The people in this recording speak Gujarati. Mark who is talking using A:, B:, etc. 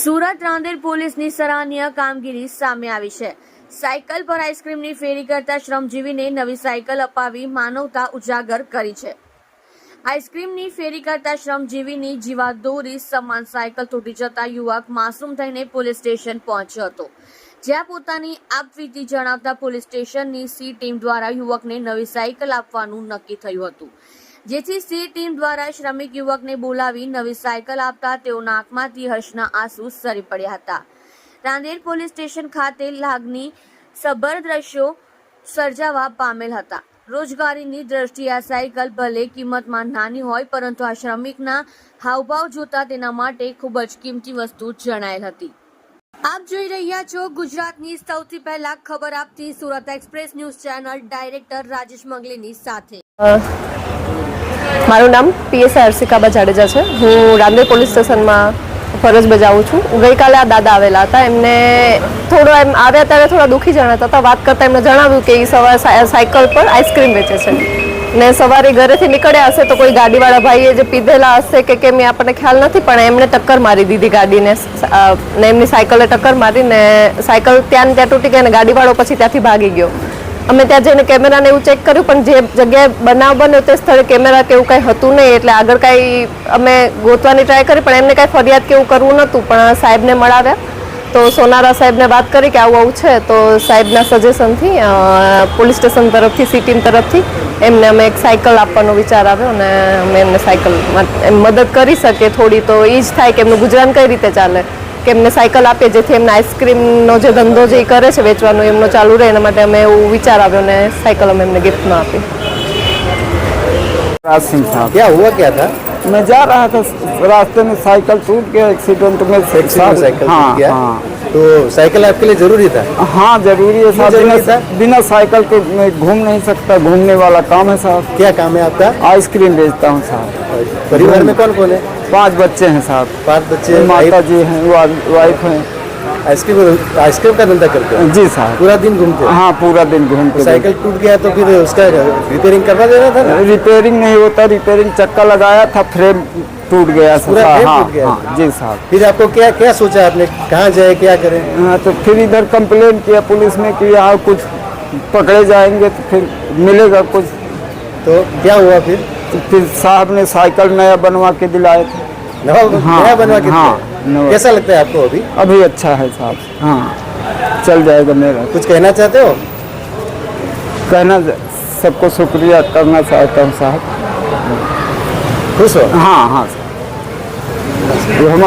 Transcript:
A: સુરત રાંદેર પોલીસની સરાહનીય કામગીરી સામે આવી છે. સાયકલ પર આઈસ્ક્રીમની ફેરી કરતા શ્રમજીવીને નવી સાયકલ અપાવી માનવતા ઉજાગર કરી છે. આઈસ્ક્રીમની ફેરી કરતા શ્રમજીવીની જીવાદોરી સમાન સાયકલ તૂટી જતા યુવક માસૂમ થઈને પોલીસ સ્ટેશન પહોંચ્યો હતો. જ્યાં પોતાની આપવીતી જણાવતા પોલીસ સ્ટેશનની સી ટીમ દ્વારા યુવકને નવી સાયકલ આપવાનું નક્કી થયું હતું. જેથી સી ટીમ દ્વારા શ્રમિક યુવકને બોલાવી નવી સાયકલ આપતા તેઓના નાકમાંથી હર્ષના આંસુ સરી પડ્યા હતા. રાંદેર પોલીસ સ્ટેશન ખાતે લાગણી સબર દ્રશ્યો સર્જાવા પામેલ હતા. રોજગારીની દ્રષ્ટિએ આ સાયકલ ભલે કિંમતમાં નાની હોય, પરંતુ આ શ્રમિકના હાવભાવ જોતા તેના માટે ખૂબ જ કિંમતી વસ્તુ જણાયેલ હતી. આપ જોઈ રહ્યા છો ગુજરાતની સૌથી પહેલા ખબર આપતી Surat express news channel director Rajesh મંગલીની સાથે.
B: મારું નામ પીએસઆઈ હર્ષિકાબા જાડેજા છે. હું રાંદેર પોલીસ સ્ટેશનમાં ફરજ બજાવું છું. ગઈકાલે આ દાદા આવેલા હતા. એમને થોડો એમ આવ્યા ત્યારે થોડા દુઃખી જણાતા હતા. વાત કરતાં એમને જણાવ્યું કે એ સવારે સાયકલ પર આઈસ્ક્રીમ વેચે છે. ને સવારે ઘરેથી નીકળ્યા હશે તો કોઈ ગાડીવાળા ભાઈએ જે પીધેલા હશે કે કેમ એ આપણને ખ્યાલ નથી, પણ એમણે ટક્કર મારી દીધી ગાડીને. ને એમની સાયકલે ટક્કર મારીને સાયકલ ત્યાં ત્યાં તૂટી ગઈ અને ગાડીવાળો પછી ત્યાંથી ભાગી ગયો. અમે ત્યાં જઈને કેમેરાને એવું ચેક કર્યું, પણ જે જગ્યાએ બનાવ બન્યો તે સ્થળે કેમેરા કે એવું કાંઈ હતું નહીં, એટલે આગળ કાંઈ અમે ગોતવાની ટ્રાય કરી, પણ એમને કાંઈ ફરિયાદ કે એવું કરવું નહોતું, પણ સાહેબને મળાવ્યા. તો સોનારા સાહેબને વાત કરી કે આવું આવું છે, તો સાહેબના સજેશનથી પોલીસ સ્ટેશન તરફથી સી તરફથી એમને અમે એક સાયકલ આપવાનો વિચાર આવ્યો અને અમે એમને સાયકલ મદદ કરી શકીએ. થોડી તો એ જ થાય કે એમનું ગુજરાન કઈ રીતે ચાલે. કે એમને સાયકલ આપીએ જેથી એમને આઈસ્ક્રીમનો જે ધંધો જે ઈ કરે છે વેચવાનો એમનો ચાલુ રહે એના માટે અમે એવું વિચાર આવ્યો અને સાયકલ અમે એમને ગિફ્ટમાં આપી
C: राज सिंह साहब
D: क्या हुआ क्या था
C: मैं जा रहा था रास्ते में साइकिल टूट गया एक्सीडेंट में
D: साइकिल
C: हाँ
D: गया।
C: हाँ।
D: तो साइकिल आपके लिए ज़रूरी था?
C: हाँ ज़रूरी है साहब बिना, बिना साइकिल के मैं घूम नहीं सकता घूमने वाला काम है साहब
D: क्या काम है आपका?
C: आइसक्रीम बेचता हूँ साहब
D: परिवार में कौन कौन है?
C: पाँच बच्चे हैं साहब
D: पाँच बच्चे
C: माता जी हैं वा- वाइफ हैं।
D: आइसक्रीम आइसक्रीम का धंधा करते हैं?
C: जी साहब
D: पूरा दिन घूमते हो?
C: हाँ पूरा दिन घूमते
D: साइकिल टूट गया तो फिर उसका रिपेयरिंग करवा देना था ना?
C: रिपेयरिंग नहीं होता रिपेयरिंग चक्का लगाया था फ्रेम टूट गया
D: पूरा फ्रेम
C: हाँ
D: टूट गया?
C: हाँ जी साहब
D: फिर आपको क्या क्या सोचा आपने? कहाँ जाए क्या करें?
C: हाँ तो फिर इधर कंप्लेन किया पुलिस में कि यहाँ कुछ पकड़े जाएँगे तो फिर मिलेगा कुछ।
D: तो क्या हुआ फिर?
C: तो फिर साहब ने साइकिल नया बनवा के दिलाए थे।
D: नया
C: हाँ,
D: नया बनवा के
C: हाँ,
D: दिया?
C: नया।
D: कैसा लगता है आपको अभी
C: अभी अच्छा है साहब हाँ चल जाएगा मेरा
D: कुछ कहना चाहते हो
C: कहना सबको शुक्रिया करना चाहता हूँ साहब
D: खुश हो
C: हाँ हाँ साहब ये हम